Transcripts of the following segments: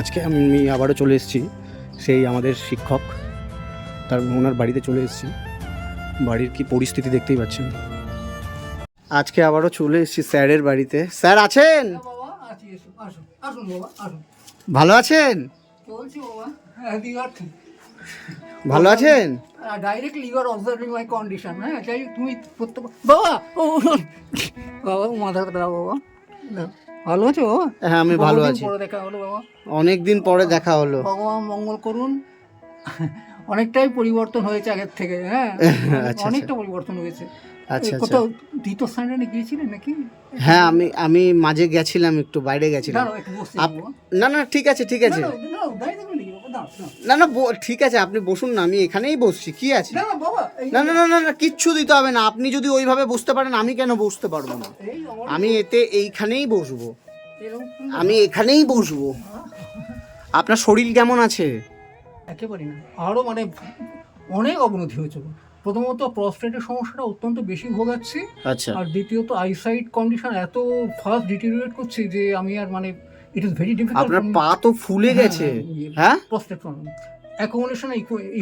আজকে আমি আবারও চলে এসেছি সেই আমাদের শিক্ষক তার ওনার বাড়িতে চলে এসেছি। বাড়ির কি পরিস্থিতি দেখতেই পাচ্ছেন। আজকে আবারও চলে এসেছি স্যারের বাড়িতে। স্যার আছেন? আসুন ভালো আছেন? হ্যাঁ দিওয়ার ভালো আছেন? Directly you are observing my condition হ্যাঁ চাই তুমি বাবা ও বাবা মাথা বাবা। ভালো আছো? হ্যাঁ আমি ভালো আছি। দেখা হলো বাবা। অনেক দিন পরে দেখা হলো। ভগবান মঙ্গল করুন। অনেকটাই পরিবর্তন হয়েছে আগের থেকে হ্যাঁ? আচ্ছা, অনেকটা পরিবর্তন হয়েছে। আচ্ছা আচ্ছা। কোথাও দ্বিতীয় স্থানে গিয়েছিলেন নাকি? হ্যাঁ আমি আমি মাঝে গেছিলাম একটু বাইরে গেছিলাম। না না ঠিক আছে ঠিক আছে। না না ঠিক আছে আপনি বসুন না আমি এখানেই বসছি কি আছে? না, না, না না না না না কিচ্ছু দিতে হবে না আপনি যদি ওইভাবে বসতে পারেন আমি কেন বসতে পারব না? আমি এতে এইখানেই বসবো। আমি এখানেই বসবো। আপনার শরীর কেমন আছে? একেবারে না আরও মানে অনেক অবনতি হয়েছে। প্রথমত প্রস্টেটের সমস্যাটা অত্যন্ত বেশি ভোগাচ্ছি। আচ্ছা। আর দ্বিতীয়ত আইসাইট কন্ডিশন এত ফাস্ট ডিটেরিয়েট করছে যে আমি আর মানে ইট ইজ ভেরি ডিফিকাল্ট আপনার পা তো ফুলে গেছে। হ্যাঁ প্রস্টেট প্রবলেম অ্যাকোমোডেশন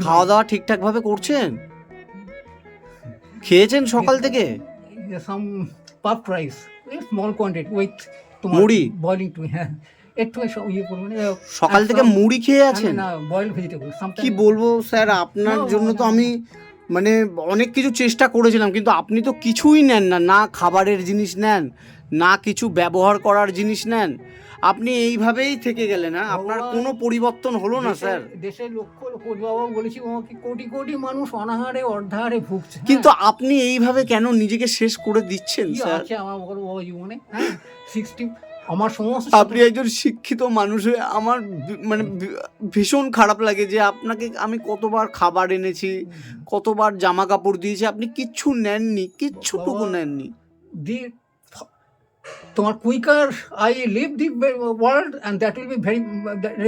খাওয়া দাওয়া ঠিকঠাক ভাবে করছেন? খেয়েছেন সকাল থেকে? সাম পাপ রাইস স্মল কোয়ান্টিটি উইথ তোমার মুড়ি? বয়লিং টু হ্যাঁ একটু ইয়ে করবেন সকাল থেকে মুড়ি খেয়ে আছেন? না বয়েল ভেজিটেবল কি বলব স্যার আপনার জন্য তো আমি মানে অনেক কিছু চেষ্টা করেছিলাম কিন্তু আপনি তো কিছুই নেন না না খাবারের জিনিস নেন না কিছু ব্যবহার করার জিনিস নেন। আপনি এইভাবেই থেকে গেলেন হ্যাঁ? আপনার কোনো পরিবর্তন হলো না স্যার? দেশের লক্ষ বাবা বলেছি বাবাকে কোটি কোটি মানুষ অনাহারে অর্ধাহারে ভুগছে হ্যাঁ? কিন্তু আপনি এইভাবে কেন নিজেকে শেষ করে দিচ্ছেন স্যার? আমার বাবা জীবনে হ্যাঁ? সিক্সটি আমার সমস্ত আপনি একজন শিক্ষিত মানুষ হয়ে আমার মানে ভীষণ খারাপ লাগে যে আপনাকে আমি কতবার খাবার এনেছি কতবার জামা কাপড় দিয়েছি আপনি কিচ্ছু নেননি কিচ্ছুটুকু নেননি। দি তোমার quicker I leave the world and that will be very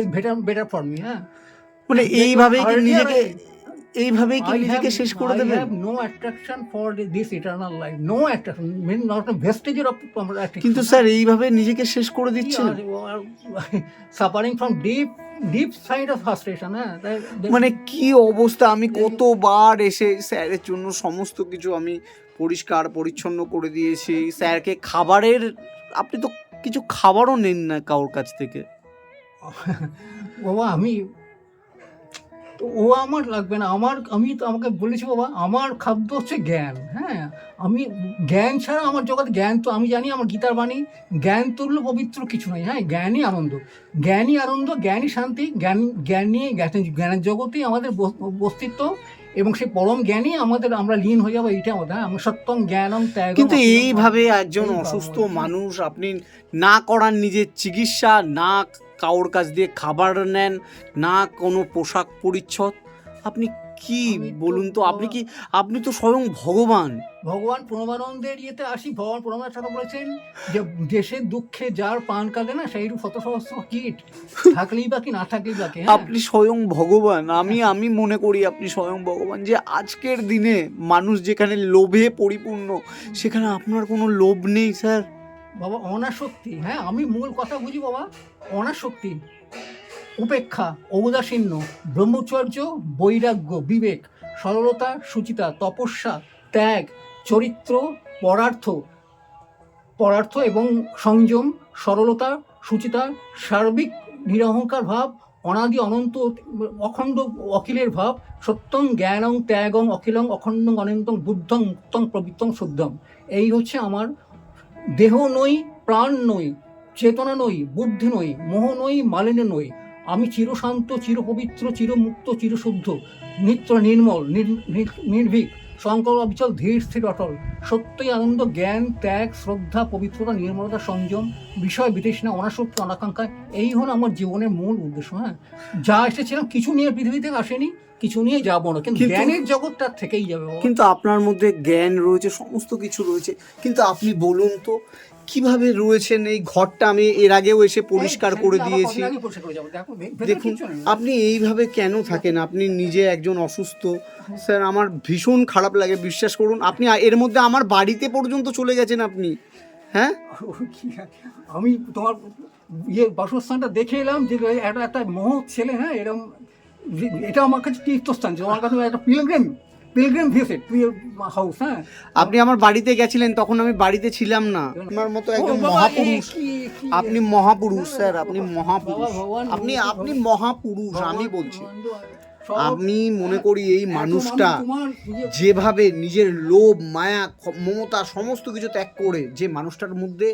better better for me হ্যাঁ। মানে এইভাবেই নিজেকে এইভাবেই কি নিজেকে শেষ করে দেবেন this eternal life. No attraction. Mean not a vestige of আমার attraction. কিন্তু স্যার এইভাবে নিজেকে শেষ করে দিচ্ছেন suffering from deep deep side of frustration হ্যাঁ মানে কি অবস্থা আমি কতবার এসে স্যারের জন্য সমস্ত কিছু আমি পরিষ্কার পরিচ্ছন্ন করে দিয়েছি স্যারকে খাবারের আপনি তো কিছু খাবারও নেন না কারোর কাছ থেকে বাবা আমি ও আমার লাগবে না আমার আমি তো আমাকে বলেছি বাবা আমার খাদ্য হচ্ছে জ্ঞান হ্যাঁ? আমি জ্ঞান ছাড়া আমার জগৎ জ্ঞান তো আমি জানি আমার গীতার বাণী জ্ঞান তুল্য পবিত্র কিছু নয় হ্যাঁ? জ্ঞানই আনন্দ জ্ঞানই আনন্দ জ্ঞানই শান্তি জ্ঞান জ্ঞান নিয়ে জ্ঞান- জ্ঞানের জগতেই আমাদের অস্তিত্ব এবং সেই পরম জ্ঞানই আমাদের আমরা লীন হয়ে যাব এইটা আমাদের হ্যাঁ? আমরা সত্যম জ্ঞানম ত্যাগ কিন্তু এইভাবে একজন অসুস্থ মানুষ আপনি না করার নিজের চিকিৎসা না কারোর কাছ দিয়ে খাবার নেন না কোনো পোশাক পরিচ্ছদ? আপনি কি বলুন তো আপনি কি আপনি তো স্বয়ং ভগবান। ভগবান প্রণবানন্দের ইয়েতে আসি ভগবান প্রণবানন্দ ঠাকুর বলেছেন যে দেশের দুঃখে যার পান কাঁদে না সেই শত সহস্র কীট। থাকলেই বাকি না থাকলেই বাকি হ্যাঁ? আপনি স্বয়ং ভগবান আমি আমি মনে করি আপনি স্বয়ং ভগবান। যে আজকের দিনে মানুষ যেখানে লোভে পরিপূর্ণ সেখানে আপনার কোনো লোভ নেই স্যার। বাবা, অনাসক্তি। হ্যাঁ আমি মূল কথা বুঝি বাবা, অনাসক্তি। উপেক্ষা, ঔদাসীন্য, ব্রহ্মচর্য, বৈরাগ্য, বিবেক, সরলতা, সুচিতা, তপস্যা, ত্যাগ, চরিত্র, পরার্থ। পরার্থ এবং সংযম, সরলতা, সুচিতা, সার্বিক নিরহংকার ভাব, অনাদি অনন্ত, অখণ্ড অখিলের ভাব, সত্যং জ্ঞানং ত্যাগং অখিলং অখণ্ডং অনন্তং বুদ্ধং মুক্তং প্রবৃত্তং শুদ্ধং। এই হচ্ছে আমার দেহ নই, প্রাণ নই, চেতনা নই, বুদ্ধি নই, মোহ নই, মালিন্য নই। আমি চিরশান্ত, চিরপবিত্র, চিরমুক্ত, চিরশুদ্ধ নিত্য নির্মল, নির- নির- নির্ভীক, সংকল্প, অবিচল, ধীর, স্থির, অটল। সত্যই আনন্দ, জ্ঞান, ত্যাগ, শ্রদ্ধা, পবিত্রতা, নির্মলতা, সংযম, বিষয় বিতৃষ্ণা, অনাসক্তি, অনাকাঙ্ক্ষা, এই হলো আমার জীবনের মূল উদ্দেশ্য হ্যাঁ। যা এসেছিলাম কিছু নিয়ে পৃথিবীতে আসেনি কিছু নিয়ে যাব না কিন্তু জ্ঞানের জগৎটার থেকেই যাবে কিন্তু আপনার মধ্যে জ্ঞান রয়েছে সমস্ত কিছু রয়েছে। কিন্তু আপনি বলুন তো কীভাবে রয়েছেন এই ঘরটা? আমি এর আগেও এসে পরিষ্কার করে দিয়েছি। দেখুন আপনি এইভাবে কেন থাকেন? আপনি নিজে একজন অসুস্থ। স্যার আমার ভীষণ খারাপ লাগে বিশ্বাস করুন। আপনি এর মধ্যে আমার বাড়িতে পর্যন্ত চলে গেছেন আপনি। হ্যাঁ? আমি তোমার ইয়ে বাসস্থানটা দেখে এলাম যে একটা একটা মহৎ ছেলে হ্যাঁ এরকম এটা আমার কাছে তীর্থস্থান যে আমার কাছে একটা পিলগ্রিম পিলগ্রিম ভিজিট হাউস হ্যাঁ। আপনি আমার বাড়িতে গেছিলেন তখন আমি বাড়িতে ছিলাম না। আপনার মতো একজন মহাপুরুষ। আপনি মহাপুরুষ স্যার আপনি মহাপুরুষ। আপনি আপনি মহাপুরুষ আমি বলছি। আমি মনে করি এই মানুষটা যেভাবে নিজের লোভ মায়া মমতা সমস্ত কিছু ত্যাগ করে যে মানুষটার মধ্যে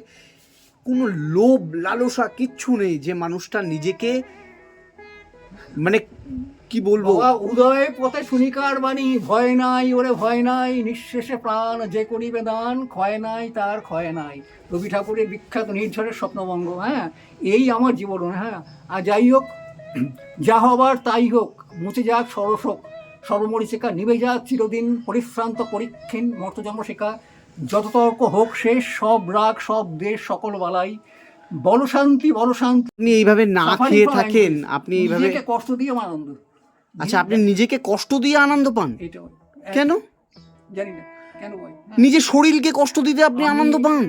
কোনো লোভ লালসা কিচ্ছু নেই যে মানুষটা নিজেকে মানে কি বলব? উদয় পথে শুনিকার বাণী, ভয় নাই ওরে ভয় নাই, নিঃশেষে প্রাণ যে করিবে দান, ক্ষয় নাই তার ক্ষয় নাই। রবি ঠাকুরের বিখ্যাত নির্ঝরের স্বপ্নভঙ্গ হ্যাঁ? এই আমার জীবন হ্যাঁ? আর যাই হোক, যা হবার তাই হোক, মুছে যাক সরসক সর্বমরিচিকা নিবে যাক চিরদিন, পরিশ্রান্ত পরীক্ষীন মর্তজন্ম শেখা যত তর্ক হোক শেষ, সব রাগ, সব দেশ সকল বালাই। বল শান্তি বল শান্তি। আপনি এইভাবে না খেয়ে থাকেন আপনি এইভাবে কষ্ট দিয়ে আনন্দ। আচ্ছা আপনি নিজেকে কষ্ট দিয়ে আনন্দ পান? এটা কেন? জানি না। কেন নিজের শরীরকে কষ্ট দিতে আপনি আনন্দ পান?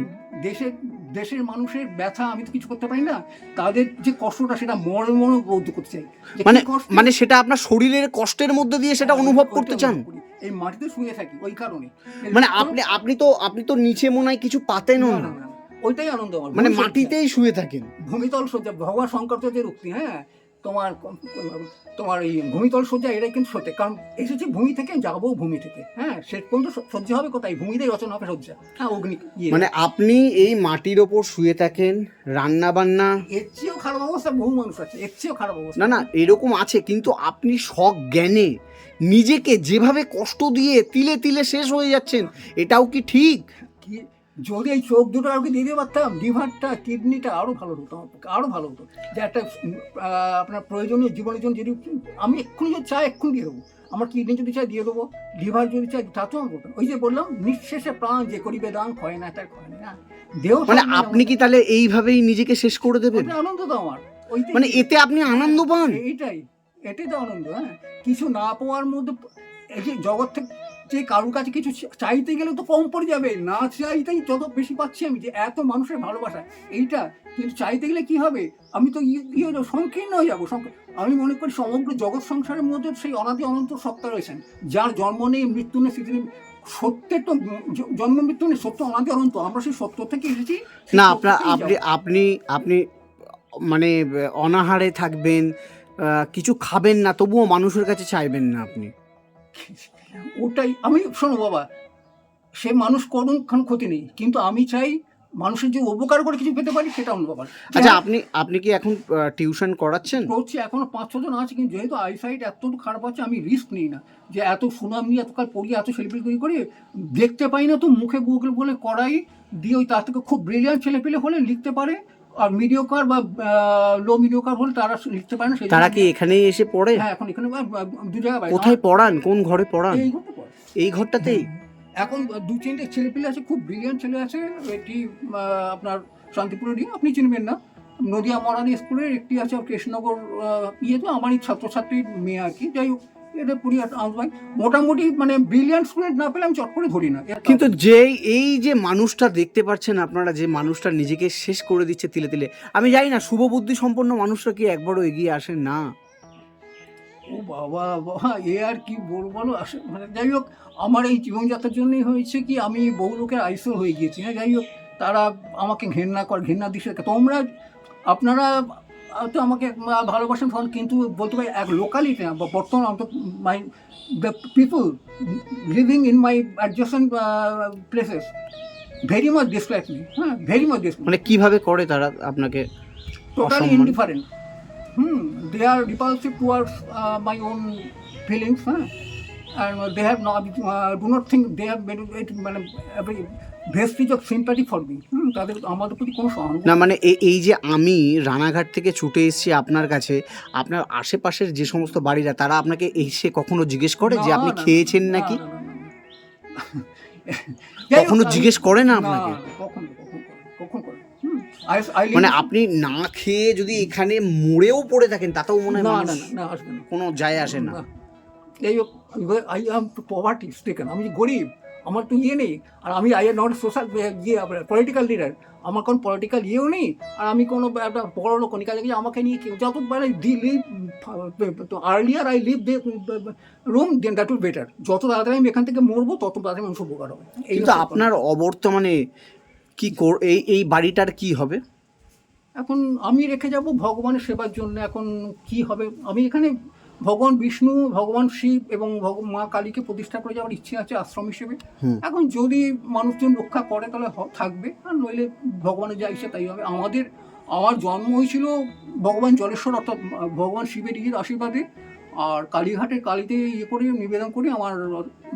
দেশের দেশের মানুষের ব্যথা আমি তো কিছু করতে পারি না। তাদের যে কষ্টটা সেটা মনে মনে বৌদ্ধ করতে চাই। মানে মানে সেটা আপনার শরীরের কষ্টের মধ্যে দিয়ে সেটা অনুভব করতে চান? এই মাটিতে শুয়ে থাকি ওই কারণে। মানে আপনি আপনি তো আপনি তো নিচে মনে হয় কিছু পাতেনও না, ওইটাই আনন্দ আমার। মানে মাটিতেই শুয়ে থাকেন। ভূমিতল সজ্জা ভগবান শঙ্কর যে উক্তি হ্যাঁ? তোমার তোমার এই ভূমিতল সজ্জা এটাই কিন্তু সত্যি। কারণ এসেছে ভূমি থেকে যাব ভূমি থেকে হ্যাঁ? সে পর্যন্ত সহ্য হবে কোথায়? ভূমিতেই রচনা হবে সজ্জা হ্যাঁ অগ্নি ইয়ে। মানে আপনি এই মাটির ওপর শুয়ে থাকেন রান্না বান্না? এর চেয়েও খারাপ অবস্থা বহু মানুষ আছে এর চেয়েও খারাপ অবস্থা। না না এরকম আছে কিন্তু আপনি সব জ্ঞানে নিজেকে যেভাবে কষ্ট দিয়ে তিলে তিলে শেষ হয়ে যাচ্ছেন এটাও কি ঠিক? কি যদি এই চোখ দুটো আর কি দিয়ে দিতে পারতাম লিভারটা কিডনিটা আরও ভালো হতো আরও ভালো হতো। যে একটা আপনার প্রয়োজনীয় জীবনের জন্য যদি আমি এক্ষুনি যদি চাই এক্ষুনি দিয়ে দেবো। আমার কিডনি যদি চাই দিয়ে দেবো। লিভার যদি চাই তাতেও আমি করতাম ওই যে বললাম নিঃশেষে প্রাণ যে করিবে দান ক্ষয় না তার ক্ষয় না। দেহ মানে আপনি কি তাহলে এইভাবেই নিজেকে শেষ করে দেবেন? আনন্দ তো আমার। ওইটাই মানে এতে আপনি আনন্দ পান এইটাই। এটাই তো আনন্দ হ্যাঁ। কিছু না পাওয়ার মধ্যে এই যে জগৎ থেকে যে কারোর কাছে কিছু চাইতে গেলে তো কম পড়ে যাবে। না চাইতেই যত বেশি পাচ্ছি আমি যে এত মানুষের ভালোবাসা এইটা কিন্তু চাইতে গেলে কি হবে? আমি তো ইয়ে হয়ে যাব, সংকীর্ণ হয়ে যাব। আমি মনে করি সমগ্র জগৎ সংসারের মধ্যে সেই অনাদি অনন্ত সত্তা রয়েছেন যার জন্ম নেই মৃত্যু নেই স্মৃতি সত্যের তো জন্ম মৃত্যু নেই সত্য অনাদি অনন্ত। আমরা সেই সত্য থেকে এসেছি না আপনার আপনি আপনি আপনি মানে অনাহারে থাকবেন কিছু খাবেন না তবুও মানুষের কাছে চাইবেন না আপনি। ওটাই আমি শোনো বাবা সে মানুষ করুন খান ক্ষতি নেই কিন্তু আমি চাই মানুষের যে উপকার করে কিছু পেতে পারি সেটা অন্য ব্যাপার আচ্ছা আপনি আপনি কি এখন টিউশন করাচ্ছেন? করছি এখনও পাঁচ ছজন আছে কিন্তু যেহেতু আইসাইট এত খারাপ আছে আমি রিস্ক নিই না। যে এত সুনাম নিয়ে এতকাল পড়ি এত সেলিব্রিটি করি দেখতে পাই না তো মুখে গুগল বলে করাই দিয়ে ওই তার থেকে খুব ব্রিলিয়ান্ট ছেলে পেলে হলে লিখতে পারে আর মিডিওকার বা লো মিডিওকার হলে তারা লিখতে পারে না তারা কি এখানেই এসে পড়ে? হ্যাঁ এখন এখানে দু জায়গায় কোথায় পড়ান? কোন ঘরে পড়ান? এই ঘরটা পড়ে। এই ঘরটাতেই? এখন দু তিনটে ছেলে পেলে আছে খুব ব্রিলিয়ান্ট ছেলে আছে একটি আপনার শান্তিপুরেরই আপনি চিনবেন না। নদিয়া মরানি স্কুলের একটি আছে কৃষ্ণনগর আহ, ইয়েতে আমারই ছাত্রছাত্রীর মেয়ে আর কি। যাই হোক এটা পুরি আসবাই মোটামুটি মানে ব্রিলিয়ান্ট স্টুডেন্ট না পেলে আমি চট করে ধরি না। কিন্তু যেই এই যে মানুষটা দেখতে পাচ্ছেন আপনারা যে মানুষটা নিজেকে শেষ করে দিচ্ছে তিলে তিলে আমি জানি না শুভ বুদ্ধি সম্পন্ন মানুষরা কি একবারও এগিয়ে আসে? না। ও বাবা বাবা এ আর কি বলব বলো? মানে যাই হোক আমার এই জীবনযাত্রার জন্যই হয়েছে কি আমি বহু লোকের আইসো হয়ে গিয়েছি। হ্যাঁ যাই হোক তারা আমাকে ঘেন্না কর ঘেন্না দিচ্ছে। তোমরা আপনারা তো আমাকে ভালোবাসেন ফোন কিন্তু বলতে পারি এক লোকালিটি না বর্তমান অন্তত my the people living in my adjacent places very much dislike me হ্যাঁ ভেরি মাচ ডিসলাইক মানে কীভাবে করে তারা আপনাকে totally. Hmm. They are repulsive towards uh, my own feelings, huh? And uh, they have not uh, do not think they have made it মানে sympathy for me. Hmm. তাদের আমাদের প্রতি কোনো সহানুভূতি না মানে এই যে আমি রানাঘাট থেকে ছুটে এসেছি আপনার কাছে আপনার আশেপাশের যে সমস্ত বাড়িরা তারা আপনাকে এসে কখনো জিজ্ঞেস করে যে আপনি খেয়েছেন নাকি? কখনো জিজ্ঞেস করে না আপনাকে? কখনো কখনো করে, মানে আপনি না খেয়ে যদি এখানে মরেও পড়ে থাকেন তাতেও মনে হয় না কোনো যায় আসে না। এই আই এম পভার্টি স্টেকেন আমি গরিব আমার তো ইয়ে নেই। আর আমি আই এম নট সোশ্যাল ইয়ে পলিটিক্যাল লিডার আমার কোনো পলিটিক্যাল ইয়েও নেই। আর আমি কোনো একটা বড় লোক নেই কাজে আমাকে নিয়ে কেউ যত মানে the leave to earlier I leave the room then that will better যত তাড়াতাড়ি আমি এখান থেকে মরবো তত তাড়াতাড়ি মানুষ উপকার হবে। এই কিন্তু আপনার অবর্তমানে কি কর- এই এই বাড়িটার কি হবে? এখন আমি রেখে যাব ভগবানের সেবার জন্য। এখন কি হবে? আমি এখানে ভগবান বিষ্ণু ভগবান শিব এবং মা কালীকে প্রতিষ্ঠা করে যাওয়ার ইচ্ছে আছে আশ্রম হিসেবে। এখন যদি মানুষজন রক্ষা করে তাহলে থাকবে। আর নইলে ভগবানের যা ইচ্ছে তাই হবে। আমাদের আমার জন্ম হয়েছিল ভগবান জলেশ্বর অর্থাৎ ভগবান শিবের ইয়ের আশীর্বাদে। আর কালীঘাটের কালীতে ইয়ে করে নিবেদন করে আমার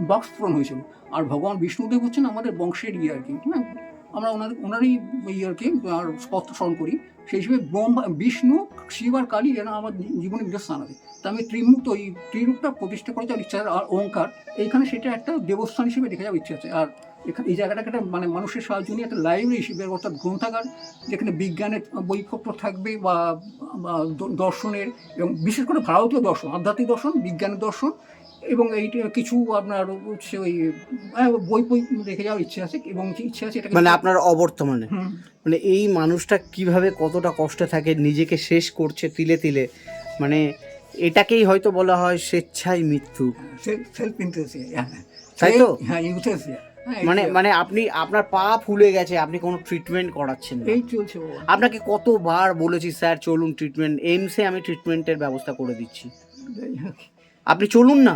বক্স পূরণ হয়েছিল। আর ভগবান বিষ্ণুদেব হচ্ছেন আমাদের বংশের ইয়ে আর কি। হ্যাঁ আমরা ওনাদের ওনারই ইয়ে আর কি আর পথ স্মরণ করি। সেই হিসেবে ব্রহ্মা বিষ্ণু শিব আর কালী এরা আমার জীবনে বিরাট স্থান আছে তা আমি ত্রিমুক্ত এই ত্রিরূপটা প্রতিষ্ঠা করে যাওয়ার ইচ্ছা আছে, আর অহংকার এইখানে সেটা একটা দেবস্থান হিসেবে দেখে যাওয়ার ইচ্ছা আছে। আর এখানে এই জায়গাটাকে একটা মানে মানুষের সাহায্য নিয়ে একটা লাইব্রেরি হিসেবে অর্থাৎ গ্রন্থাগার, যেখানে বিজ্ঞানের বইপত্র থাকবে বা দর্শনের এবং বিশেষ করে ভারতীয় দর্শন, আধ্যাত্মিক দর্শন, বিজ্ঞানের দর্শন এবং এই কিছু আপনার হচ্ছে ওই হ্যাঁ, বই বই রেখে যাওয়ার ইচ্ছে আছে এবং ইচ্ছে আছে মানে আপনার অবর্তমানে। মানে এই মানুষটা কীভাবে কতটা কষ্টে থাকে নিজেকে শেষ করছে তিলে তিলে। মানে এটাকেই হয়তো বলা হয় স্বেচ্ছায় মৃত্যু। সেলফ ইন্টারেস্ট তাই তো? হ্যাঁ ইউথেসিয়া মানে মানে আপনি আপনার পা ফুলে গেছে আপনি কোনো ট্রিটমেন্ট করাচ্ছেন এই চলছে আপনাকে কতবার বলেছি স্যার চলুন ট্রিটমেন্ট এইমসে আমি ট্রিটমেন্টের ব্যবস্থা করে দিচ্ছি। আপনি চলুন না।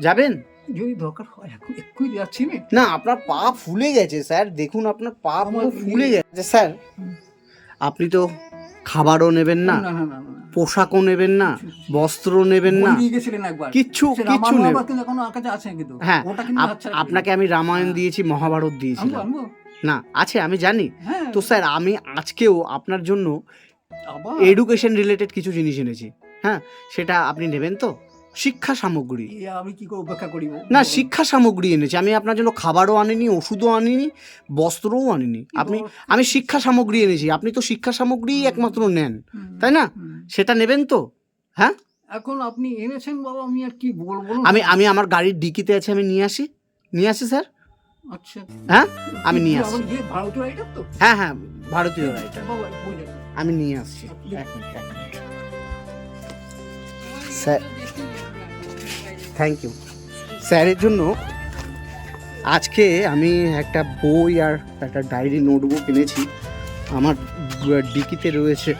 যাবেন? যদি দরকার হয় এখন এক্ষুনি যাচ্ছি না না আপনার পা ফুলে গেছে স্যার। দেখুন আপনার পা পুরো ফুলে গেছে। স্যার। আপনি তো খাবারও নেবেন না পোশাকও নেবেন না বস্ত্র নেবেন না। কিচ্ছু কিচ্ছু হ্যাঁ, আচ্ছা। আপনাকে আমি রামায়ণ হ্যাঁ। দিয়েছি মহাভারত দিয়েছিলাম না আছে আমি জানি। হ্যাঁ। তো স্যার আমি আজকেও আপনার জন্য এডুকেশন রিলেটেড কিছু জিনিস এনেছি। হ্যাঁ সেটা আপনি নেবেন তো? শিক্ষা সামগ্রী। আমি কি করে উপেক্ষা করিব? না শিক্ষা সামগ্রী এনেছি। আমি আপনার জন্য খাবারও আনিনি ওষুধও আনিনি বস্ত্রও আনিনি। আপনি আমি শিক্ষা সামগ্রী এনেছি। আপনি তো শিক্ষা সামগ্রী একমাত্র নেন তাই না? সেটা নেবেন তো হ্যাঁ? এখন আপনি এনেছেন বাবা আমি আর কি বলব আমি আমি আমার গাড়ির ডিকিতে আছে আমি নিয়ে আসি। নিয়ে আসি স্যার? আচ্ছা। হ্যাঁ? আমি নিয়ে ইয়ে ভারতীয় রাইটার তো? হ্যাঁ হ্যাঁ ভারতীয় রাইটার আমি নিয়ে আসছি। স্যার থ্যাংক ইউ স্যারের জন্য আজকে আমি একটা বই আর একটা ডায়েরি নোটবুক এনেছি। আমার ডিকিতে রয়েছে।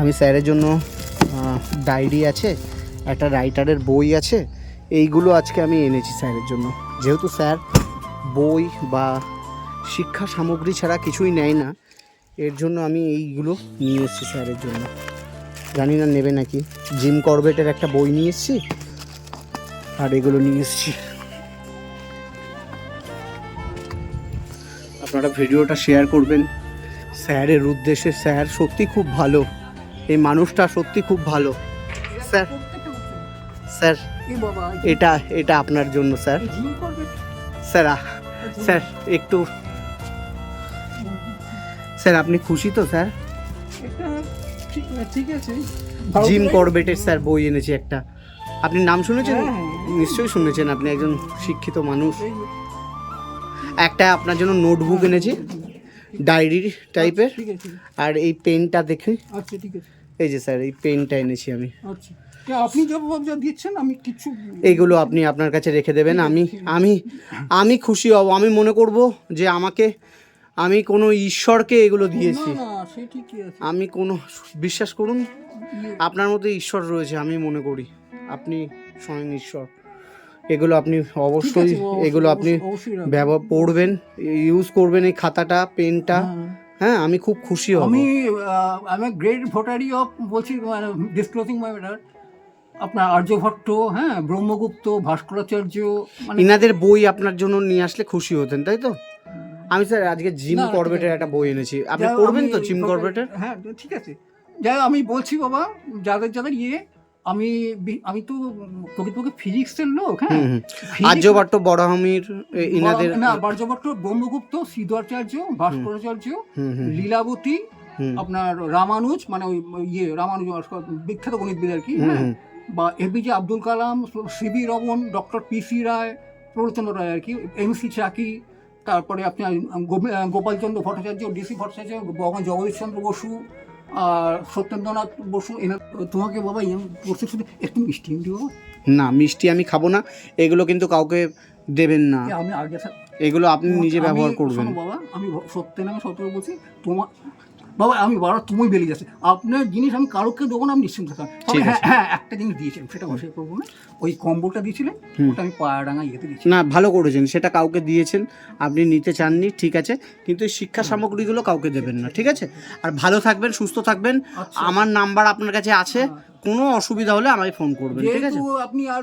আমি স্যারের জন্য ডায়েরি আছে, একটা রাইটারের বই আছে। এইগুলো আজকে আমি এনেছি স্যারের জন্য। যেহেতু স্যার বই বা শিক্ষা সামগ্রী ছাড়া কিছুই নেয় না। এর জন্য আমি এইগুলো নিয়ে এসেছি স্যারের জন্য। জানি না নেবে নাকি। জিম করবেটের একটা বই নিয়ে এসেছি। আর এগুলো নিয়ে এসেছি। আপনারা ভিডিওটা শেয়ার করবেন। স্যারের উদ্দেশ্যে স্যার সত্যি খুব ভালো। এই মানুষটা সত্যি খুব ভালো। স্যার স্যার, এটা এটা আপনার জন্য, স্যার। স্যার স্যার, একটু স্যার আপনি খুশি তো স্যার? এটা ঠিক ঠিক আছে। জিম করবেটের স্যার বই এনেছি একটা। আপনি নাম শুনেছেন? হ্যাঁ, হ্যাঁ। নিশ্চয়ই শুনেছেন আপনি একজন শিক্ষিত মানুষ। একটা আপনার জন্য নোটবুক এনেছি ডায়েরি টাইপের। আর এই পেনটা দেখে আচ্ছা ঠিক আছে। এই যে স্যার এই পেনটা এনেছি আমি। আচ্ছা। আপনি যা দিচ্ছেন আমি কিছু এইগুলো আপনি আপনার কাছে রেখে দেবেন আমি আমি আমি খুশি হব। আমি মনে করব যে আমাকে আমি কোনো ঈশ্বরকে এগুলো দিয়েছি। আমি কোনো বিশ্বাস করুন ইয়ে, আপনার মধ্যে ঈশ্বর রয়েছে আমি মনে করি। আপনি স্বয়ং ঈশ্বর। এগুলো আপনি অবশ্যই এগুলো আপনি। ব্যবহার পড়বেন ইউজ করবেন এই খাতাটা পেনটা। হ্যাঁ। হ্যাঁ আমি খুব খুশি হব। আমি আমি গ্রেট ভোটারি অফ বলছি মানে ডিসক্লোজিং মাই ম্যাটার আপনার আর্যভট্ট হ্যাঁ ব্রহ্মগুপ্ত ভাস্করাচার্য মানে ইনাদের বই আপনার জন্য নিয়ে আসলে খুশি হতেন তাই তো? আমি স্যার আজকে জিম করবেটের একটা বই এনেছি। আপনি পড়বেন তো জিম করবেটের? হ্যাঁ ঠিক আছে। যাই আমি বলছি বাবা যাদের যাদের ইয়ে আমি আমি তো প্রকৃতপক্ষে ফিজিক্সের লোক হ্যাঁ? আর্যভট্ট বড়হামির ইনাদের না বার্যভট্ট ব্রহ্মগুপ্ত সিদ্ধাচার্য ভাস্করাচার্য লীলাবতী আপনার রামানুজ মানে ওই ইয়ে রামানুজ বিখ্যাত গণিতবিদ আর কি হ্যাঁ। বা এপিজে আব্দুল কালাম সিবি রমন ডক্টর পি সি রায় প্রণচন্দ্র রায় আর কি এম সি চাকি তারপরে আপনি গোপি- গোপালচন্দ্র ভট্টাচার্য ডিসি ভট্টাচার্য ভগবান জগদীশচন্দ্র বসু আর সত্যেন্দ্রনাথ বসু এনার তোমাকে বাবা ইয়ে পড়তে শুধু একটু মিষ্টি দিও বাবা। না মিষ্টি আমি খাব না। এগুলো কিন্তু কাউকে দেবেন না। আমি আগে এগুলো আপনি নিজে ব্যবহার করবেন। বাবা আমি সত্যেন আমি নামে সত্য বলছি। তোমার বাবা আমি বারো তুমি বেরিয়ে যাচ্ছে। আপনার জিনিস আমি কারোকে দেবো না আমি নিশ্চিন্ত থাকা হ্যাঁ হ্যাঁ একটা জিনিস দিয়েছিলেন সেটা অস্বীকার করব না। ওই কম্বোটা দিয়েছিলেন ওটা আমি পায়াডাঙ্গা ইয়েতে দিয়েছি না ভালো করেছেন সেটা কাউকে দিয়েছেন আপনি নিতে চাননি ঠিক আছে কিন্তু এই শিক্ষা সামগ্রীগুলো কাউকে দেবেন না ঠিক আছে? আর ভালো থাকবেন সুস্থ থাকবেন আচ্ছা। আমার নাম্বার আপনার কাছে আছে হ্যাঁ। কোনো অসুবিধা হলে আমায় ফোন করবেন ঠিক আছে আপনি আর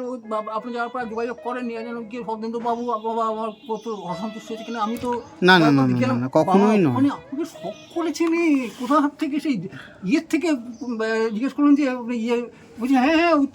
আপনি যাওয়ার পর যোগাযোগ করেন করেননি যেন কি সত্যেন্দ্র বাবু বাবা আমার কত অসন্তুষ্ট হয়েছে কিনা আমি তো না, না, না, কখনোই না, না, কখনোই নয়। মানে আপনি শখ করেছেন কোথা থেকে সেই ইয়ের থেকে জিজ্ঞেস করুন যে আপনি ইয়ে বলছি হ্যাঁ হ্যাঁ ওই